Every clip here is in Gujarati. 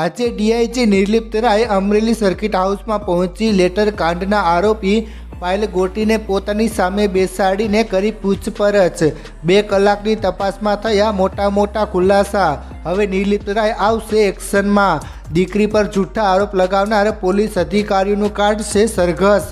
આજે ડીઆઈજી નિર્લિપ્ત રાય અમરેલી સર્કિટ હાઉસમાં પહોંચી લેટર કાંડના આરોપી પાયલ ગોટીને પોતાની સામે બેસાડીને કરી પૂછપરછ. બે કલાકની તપાસમાં થયા મોટા મોટા ખુલાસા. હવે નિર્લિપ્ત રાય આવશે એક્શનમાં. દીકરી પર જૂઠા આરોપ લગાવનાર પોલીસ અધિકારીઓનું કાઢશે સરઘસ.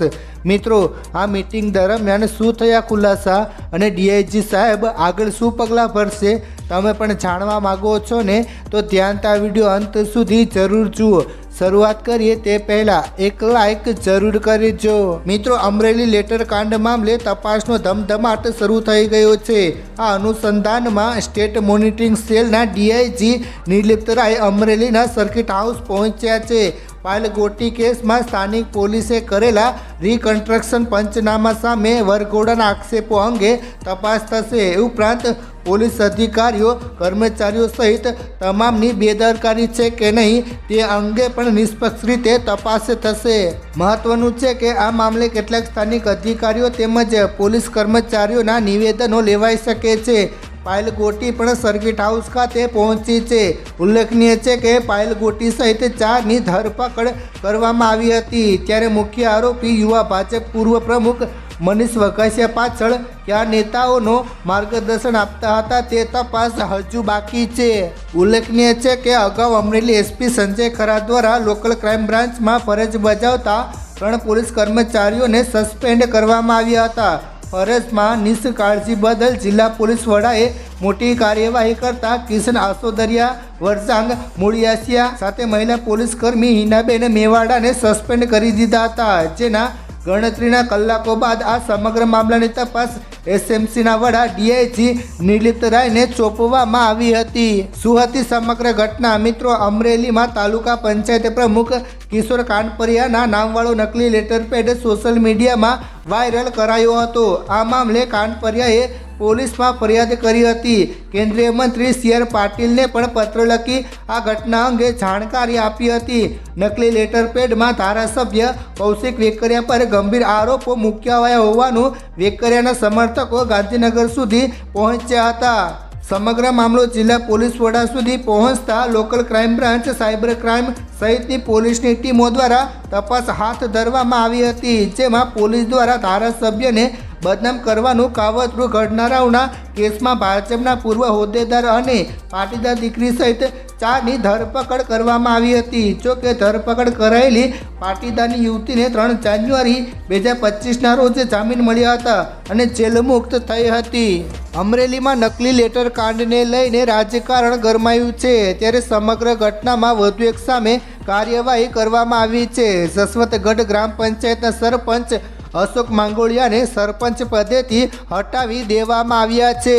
મિત્રો, આ મીટિંગ દરમિયાન શું થયા ખુલાસા અને ડીઆઈજી સાહેબ આગળ શું પગલાં ભરશે? તમે પણ જાણવા માગો છો ને તો ધ્યાનતા વીડિયો અંત સુધી જરૂર જુઓ. શરૂઆત કરીએ તે પહેલાં એક લાઈક જરૂર કરજો. મિત્રો, અમરેલી લેટર કાંડ મામલે તપાસનો ધમધમાટ શરૂ થઈ ગયો છે. આ અનુસંધાનમાં સ્ટેટ મોનિટરિંગ સેલના ડીઆઈજી નિર્લિપ્ત રાય અમરેલીના સર્કિટ હાઉસ પહોંચ્યા છે. પાયલગોટી કેસમાં સ્થાનિક પોલીસે કરેલા રિકન્સ્ટ્રક્શન પંચનામા સામે વરઘોડાના આક્ષેપો અંગે તપાસ થશે. ઉપરાંત, પોલીસ અધિકારીઓ, કર્મચારીઓ સહિત તમામની બેદરકારી છે કે નહીં તે અંગે પણ નિષ્પક્ષ રીતે તપાસ થશે. મહત્વનું છે કે આ મામલે કેટલાક સ્થાનિક અધિકારીઓ તેમજ પોલીસ કર્મચારીઓના નિવેદનો લેવાઈ શકે છે. પાયલ ગોટી પણ સર્કિટ હાઉસ ખાતે પહોંચી છે. ઉલ્લેખનીય છે કે પાયલ ગોટી સહિત ચારની ધરપકડ કરવામાં આવી હતી. ત્યારે મુખ્ય આરોપી યુવા ભાજપ પૂર્વ પ્રમુખ મનીષ વઘાસિયા પાછળ કયા નેતાઓનો માર્ગદર્શન આપતા હતા તે તપાસ હજુ બાકી છે. ઉલ્લેખનીય છે કે અગાઉ અમરેલી એસપી સંજય ખરા દ્વારા લોકલ ક્રાઇમ બ્રાન્ચમાં ફરજ બજાવતા ત્રણ પોલીસ કર્મચારીઓને સસ્પેન્ડ કરવામાં આવ્યા હતા. ફરજમાં નિષ્કાળજી બદલ જિલ્લા પોલીસ વડાએ મોટી કાર્યવાહી કરતા કિશન આસોદરિયા, વરસાંગ મુળિયાસિયા સાથે મહિલા પોલીસ કર્મી હિનાબેન મેવાડાને સસ્પેન્ડ કરી દીધા હતા, જેના ગણતરીના કલાકો બાદ આ સમગ્ર મામલાની તપાસ એસએમસીના વડા ડીઆઈજી નિર્લિપ્ત રાયને સોંપવામાં આવી હતી. શું હતી સમગ્ર ઘટના મિત્રો અમરેલીમાં તાલુકા પંચાયત પ્રમુખ કિશોર કાનપરિયાના નામવાળો નકલી લેટર પેડ સોશિયલ મીડિયામાં વાયરલ કરાયો હતો. આ મામલે કાનપરિયાએ પોલીસમાં ફરિયાદ કરી હતી. કેન્દ્રીય મંત્રી સી આર પાટીલને પણ પત્ર લખી આ ઘટના અંગે જાણકારી આપી હતી. નકલી લેટર પેડમાં ધારાસભ્ય કૌશિક વેકરિયા પર ગંભીર આરોપો મૂક્યા હોવાનું વેકરિયાના સમર્થકો ગાંધીનગર સુધી પહોંચ્યા હતા. સમગ્ર મામલો જિલ્લા પોલીસ વડા સુધી પહોંચતા local crime branch, cyber crime સહિતની પોલીસની ટીમો દ્વારા તપાસ હાથ ધરવામાં આવી હતી, જેમાં પોલીસ દ્વારા ધારાસભ્યને બદનામ કરવાનું કાવતરું ઘડનારાઓના કેસમાં ભાજપના પૂર્વ હોદ્દેદાર અને પાટીદાર દીકરી સહિત ચારની ધરપકડ કરવામાં આવી હતી. જો કે ધરપકડ કરાયેલી પાટીદારની યુવતીને ત્રણ જાન્યુઆરી બે હજાર પચીસના રોજ જામીન મળ્યા હતા અને જેલમુક્ત થઈ હતી. અમરેલીમાં નકલી લેટર કાંડને લઈને રાજકારણ ગરમાયું છે. ત્યારે સમગ્ર ઘટનામાં વધુ એક સામે કાર્યવાહી કરવામાં આવી છે. જસવંતગઢ ગ્રામ પંચાયતના સરપંચ અશોક માંગોળિયાને સરપંચ પદેથી હટાવી દેવામાં આવ્યા છે.